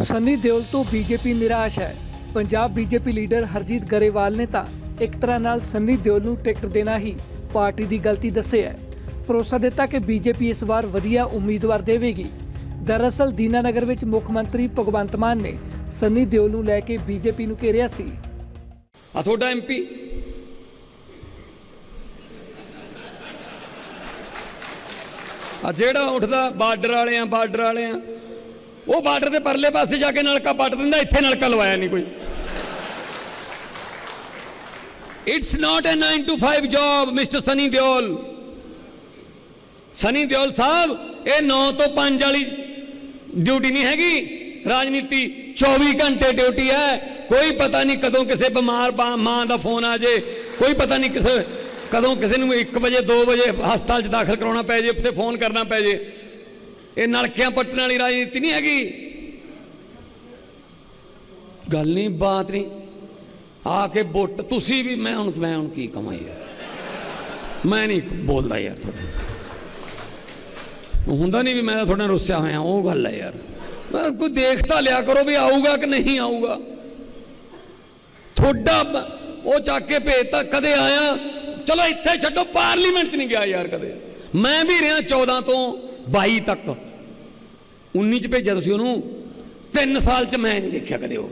ਸੰਨੀ ਦਿਓਲ ਤੋਂ ਬੀਜੇਪੀ ਨਿਰਾਸ਼ ਹੈ। ਪੰਜਾਬ ਬੀਜੇਪੀ ਲੀਡਰ ਹਰਜੀਤ ਗਰੇਵਾਲ ਨੇ ਤਾਂ ਇੱਕ ਤਰ੍ਹਾਂ ਨਾਲ ਸੰਨੀ ਦਿਓਲ ਨੂੰ ਟਿਕਟ ਦੇਣਾ ਹੀ ਪਾਰਟੀ ਦੀ ਗਲਤੀ ਦੱਸਿਆ ਹੈ। ਭਰੋਸਾ ਦਿੱਤਾ ਕਿ ਬੀਜੇਪੀ ਇਸ ਵਾਰ ਵਧੀਆ ਉਮੀਦਵਾਰ ਦੇਵੇਗੀ। ਦਰਅਸਲ ਦੀਨਾਨਗਰ ਵਿੱਚ ਮੁੱਖ ਮੰਤਰੀ ਭਗਵੰਤ ਮਾਨ ਨੇ ਸੰਨੀ ਦਿਓਲ ਨੂੰ ਲੈ ਕੇ ਬੀਜੇਪੀ ਨੂੰ ਘੇਰਿਆ ਸੀ। ਆ ਤੁਹਾਡਾ ਐਮਪੀ ਆ ਜਿਹੜਾ ਉੱਠਦਾ ਬਾਰਡਰ ਵਾਲੇ ਆ ਬਾਰਡਰ ਵਾਲੇ ਆ ਉਹ ਬਾਰਡਰ ਦੇ ਪਰਲੇ ਪਾਸੇ ਜਾ ਕੇ ਨਲਕਾ ਪੱਟ ਦਿੰਦਾ, ਇੱਥੇ ਨਲਕਾ ਲਵਾਇਆ ਨਹੀਂ ਕੋਈ। It's not a 9 to 5 job mister Sunny Deol Sunny Deol sahib ਇਹ 9 ਤੋਂ 5 ਵਾਲੀ ਡਿਊਟੀ ਨਹੀਂ ਹੈਗੀ ਰਾਜਨੀਤੀ 24 ਘੰਟੇ ਡਿਊਟੀ ਹੈ ਕੋਈ ਪਤਾ ਨਹੀਂ ਕਦੋਂ ਕਿਸੇ ਬਿਮਾਰ ਮਾਂ ਦਾ ਫੋਨ ਆ ਜੇ ਕੋਈ ਪਤਾ ਨਹੀਂ ਕਿਸੇ ਕਦੋਂ ਕਿਸੇ ਨੂੰ 1 ਵਜੇ 2 ਵਜੇ ਹਸਪਤਾਲ 'ਚ ਦਾਖਲ ਕਰਾਉਣਾ ਪੈ ਜੇ ਉੱਥੇ ਫੋਨ ਕਰਨਾ ਪੈ ਜੇ ਇਹ ਨਲਕਿਆਂ ਪੱਟਣ ਵਾਲੀ ਰਾਜਨੀਤੀ ਨਹੀਂ ਹੈਗੀ। ਗੱਲ ਨਹੀਂ, ਬਾਤ ਨਹੀਂ। ਆ ਕੇ ਵੋਟ, ਤੁਸੀਂ ਵੀ, ਮੈਂ ਹੁਣ ਮੈਂ ਹੁਣ ਕੀ ਕਮਾਂ ਯਾਰ। ਮੈਂ ਨਹੀਂ ਬੋਲਦਾ ਯਾਰ ਤੁਹਾਡੇ ਹੁੰਦਾ ਨਹੀਂ ਵੀ ਮੈਂ ਤੁਹਾਡੇ ਨਾਲ ਰੁੱਸਿਆ ਹੋਇਆ, ਉਹ ਗੱਲ ਹੈ ਯਾਰ। ਕੋਈ ਦੇਖ ਤਾਂ ਲਿਆ ਕਰੋ ਵੀ ਆਊਗਾ ਕਿ ਨਹੀਂ ਆਊਗਾ। ਤੁਹਾਡਾ ਉਹ ਚੱਕ ਕੇ ਭੇਜਤਾ ਕਦੇ ਆਇਆ। ਚਲੋ ਇੱਥੇ ਛੱਡੋ, ਪਾਰਲੀਮੈਂਟ 'ਚ ਨਹੀਂ ਗਿਆ ਯਾਰ ਕਦੇ। ਮੈਂ ਵੀ ਰਿਹਾ 14 ਤੋਂ 22 ਤੱਕ। 19 ਚ ਭੇਜਿਆ ਤੁਸੀਂ ਉਹਨੂੰ 3 ਸਾਲ 'ਚ ਮੈਂ ਨਹੀਂ ਦੇਖਿਆ ਕਦੇ ਉਹ।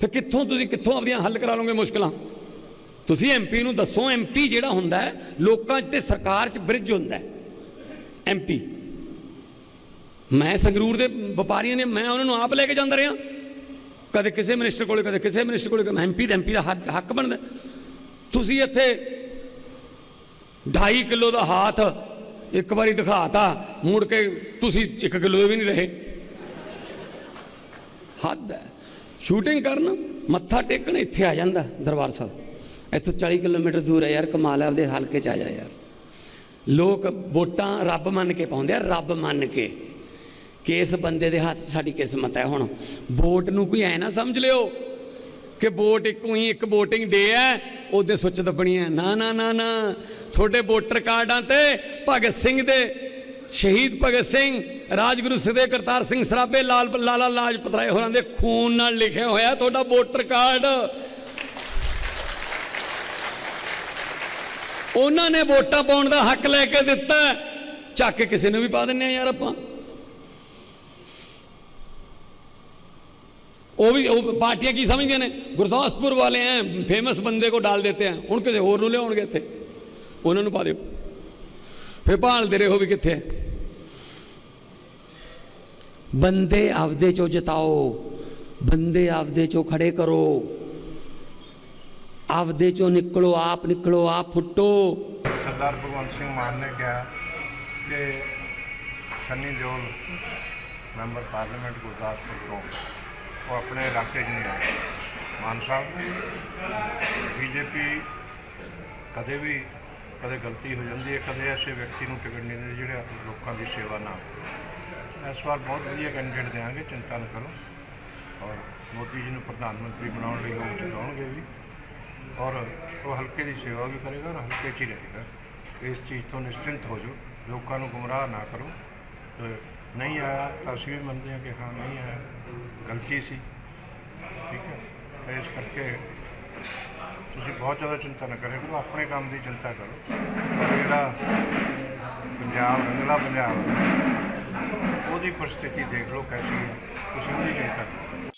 ਫਿਰ ਕਿੱਥੋਂ ਤੁਸੀਂ ਕਿੱਥੋਂ ਆਪਦੀਆਂ ਹੱਲ ਕਰਾ ਲਓਗੇ ਮੁਸ਼ਕਲਾਂ? ਤੁਸੀਂ ਐਮਪੀ ਨੂੰ ਦੱਸੋ ਐਮਪੀ ਜਿਹੜਾ ਹੁੰਦਾ ਹੈ, ਲੋਕਾਂ 'ਚ ਤੇ ਸਰਕਾਰ 'ਚ ਬ੍ਰਿਜ ਹੁੰਦਾ ਹੈ। ਐਮਪੀ ਮੈਂ ਸੰਗਰੂਰ ਦੇ ਵਪਾਰੀਆਂ ਨੇ, ਮੈਂ ਉਹਨਾਂ ਨੂੰ ਆਪ ਲੈ ਕੇ ਜਾਂਦਾ ਰਿਹਾ। ਕਦੇ ਕਿਸੇ ਮਿਨਿਸਟਰ ਕੋਲੇ, ਕਦੇ ਕਿਸੇ ਮਿਨਿਸਟਰ ਕੋਲੇ ਐਮਪੀ ਦਾ ਐਮਪੀ ਦਾ ਹੱਕ ਹੱਕ ਬਣਦਾ। ਤੁਸੀਂ ਇੱਥੇ 2.5 ਕਿਲੋ ਦਾ ਹਾਥ ਇੱਕ ਵਾਰੀ ਦਿਖਾਤਾ, ਮੁੜ ਕੇ ਤੁਸੀਂ 1 ਕਿਲੋ ਦੇ ਵੀ ਨਹੀਂ ਰਹੇ। ਹੱਦ ਹੈ। ਸ਼ੂਟਿੰਗ ਕਰਨ ਮੱਥਾ ਟੇਕਣ ਇੱਥੇ ਆ ਜਾਂਦਾ ਦਰਬਾਰ ਸਾਹਿਬ। ਇੱਥੋਂ 40 ਕਿਲੋਮੀਟਰ ਦੂਰ ਹੈ ਯਾਰ, ਕਮਾਲ ਹੈ, ਆਪਦੇ ਹਲਕੇ ਚ ਆ ਜਾ ਯਾਰ। ਲੋਕ ਵੋਟਾਂ ਰੱਬ ਮੰਨ ਕੇ ਪਾਉਂਦੇ ਆ, ਰੱਬ ਮੰਨ ਕੇ। ਕਿਸ ਬੰਦੇ ਦੇ ਹੱਥ ਸਾਡੀ ਕਿਸਮਤ ਹੈ ਹੁਣ। ਵੋਟ ਨੂੰ ਕੋਈ ਐ ਨਾ ਸਮਝ ਲਿਓ ਕਿ ਵੋਟ ਇੱਕ ਹੀ ਇੱਕ VOTING ਡੇ ਹੈ, ਉਹਦੇ ਸੁੱਚ ਦੱਬਣੀ ਹੈ। ਨਾ ਨਾ ਨਾ ਨਾ। ਤੁਹਾਡੇ ਵੋਟਰ ਕਾਰਡਾਂ ਤੇ ਭਗਤ ਸਿੰਘ ਦੇ, ਸ਼ਹੀਦ ਭਗਤ ਸਿੰਘ, ਰਾਜਗੁਰੂ ਸਦੇ ਕਰਤਾਰ ਸਿੰਘ ਸਰਾਭੇ, ਲਾਲ, ਲਾਲਾ ਲਾਜਪਤ ਰਾਏ ਹੋਰਾਂ ਦੇ ਖੂਨ ਨਾਲ ਲਿਖਿਆ ਹੋਇਆ ਤੁਹਾਡਾ ਵੋਟਰ ਕਾਰਡ। ਉਹਨਾਂ ਨੇ ਵੋਟਾਂ ਪਾਉਣ ਦਾ ਹੱਕ ਲੈ ਕੇ ਦਿੱਤਾ ਚੱਕ ਕੇ ਕਿਸੇ ਨੂੰ ਵੀ ਪਾ ਦਿੰਨੇ ਆ ਯਾਰ ਆਪਾਂ। ਉਹ ਵੀ, ਉਹ ਪਾਰਟੀਆਂ ਕੀ ਸਮਝਦੀਆਂ ਨੇ? ਗੁਰਦਾਸਪੁਰ ਵਾਲੇ ਐ ਫੇਮਸ ਬੰਦੇ ਕੋ ਡਾਲ ਦੇਤੇ ਆ ਹੁਣ ਕਿਸੇ ਹੋਰ ਨੂੰ ਲਿਆਉਣਗੇ ਇੱਥੇ। ਉਹਨਾਂ ਨੂੰ ਪਾ ਦਿਓ। ਫੇ ਭਾਲਦੇ ਰਹੋ ਵੀ ਕਿੱਥੇ ਬੰਦੇ ਆਪਦੇ ਚੋਂ ਜਿਤਾਓ, ਬੰਦੇ ਆਪਦੇ ਚੋਂ ਖੜੇ ਕਰੋ। ਆਪਦੇ ਚੋਂ ਨਿਕਲੋ, ਆਪ ਨਿਕਲੋ, ਆਪ ਫੁੱਟੋ। ਸਰਦਾਰ ਭਗਵੰਤ ਸਿੰਘ ਮਾਨ ਨੇ ਕਿਹਾ ਕਿ ਸੰਨੀ ਦਿਓਲ, ਮੈਂਬਰ ਪਾਰਲੀਮੈਂਟ ਗੁਰਦਾਸਪੁਰ ਤੋਂ, ਉਹ ਆਪਣੇ ਇਲਾਕੇ 'ਚ ਨਹੀਂ ਆਏ। ਮਾਨ ਸਾਹਿਬ, ਬੀਜੇਪੀ ਕਦੇ ਵੀ ਕਦੇ ਗਲਤੀ ਹੋ ਜਾਂਦੀ ਹੈ, ਕਦੇ ਐਸੇ ਵਿਅਕਤੀ ਨੂੰ ਟਿਕਟ ਨਹੀਂ ਦਿੰਦੇ ਜਿਹੜੇ ਲੋਕਾਂ ਦੀ ਸੇਵਾ ਨਾ ਕਰਨ। ਇਸ ਵਾਰ ਬਹੁਤ ਵਧੀਆ ਕੈਂਡੀਡੇਟ ਦੇਵਾਂਗੇ ਚਿੰਤਾ ਨਾ ਕਰੋ। ਔਰ ਮੋਦੀ ਜੀ ਨੂੰ ਪ੍ਰਧਾਨ ਮੰਤਰੀ ਬਣਾਉਣ ਲਈ ਲੋਕ ਜਿਤਾਉਣਗੇ ਵੀ। ਔਰ ਉਹ ਹਲਕੇ ਦੀ ਸੇਵਾ ਵੀ ਕਰੇਗਾ ਔਰ ਹਲਕੇ 'ਚ ਹੀ ਰਹੇਗਾ। ਇਸ ਚੀਜ਼ ਤੋਂ ਨਿਸ਼ਚਿੰਤ ਹੋ ਜਾਓ, ਲੋਕਾਂ ਨੂੰ ਗੁੰਮਰਾਹ ਨਾ ਕਰੋ। ਤੇ ਨਹੀਂ ਆਇਆ ਤਾਂ ਅਸੀਂ ਵੀ ਮੰਨਦੇ ਹਾਂ ਕਿ ਹਾਂ, ਨਹੀਂ ਆਇਆ। ਗਲਤੀ ਸੀ। ਠੀਕ ਹੈ। ਇਸ ਕਰਕੇ ਤੁਸੀਂ ਬਹੁਤ ਜ਼ਿਆਦਾ ਚਿੰਤਾ ਨਾ ਕਰਿਆ ਕਰੋ, ਆਪਣੇ ਕੰਮ ਦੀ ਚਿੰਤਾ ਕਰੋ। ਪਰ ਜਿਹੜਾ ਪੰਜਾਬ, ਰੰਗਲਾ ਪੰਜਾਬ ਉਹਦੀ ਪਰਿਸਥਿਤੀ ਦੇਖ ਲਓ, ਕੈਸੀ ਹੈ, ਤੁਸੀਂ ਉਹਦੀ ਚਿੰਤਾ ਕਰੋ।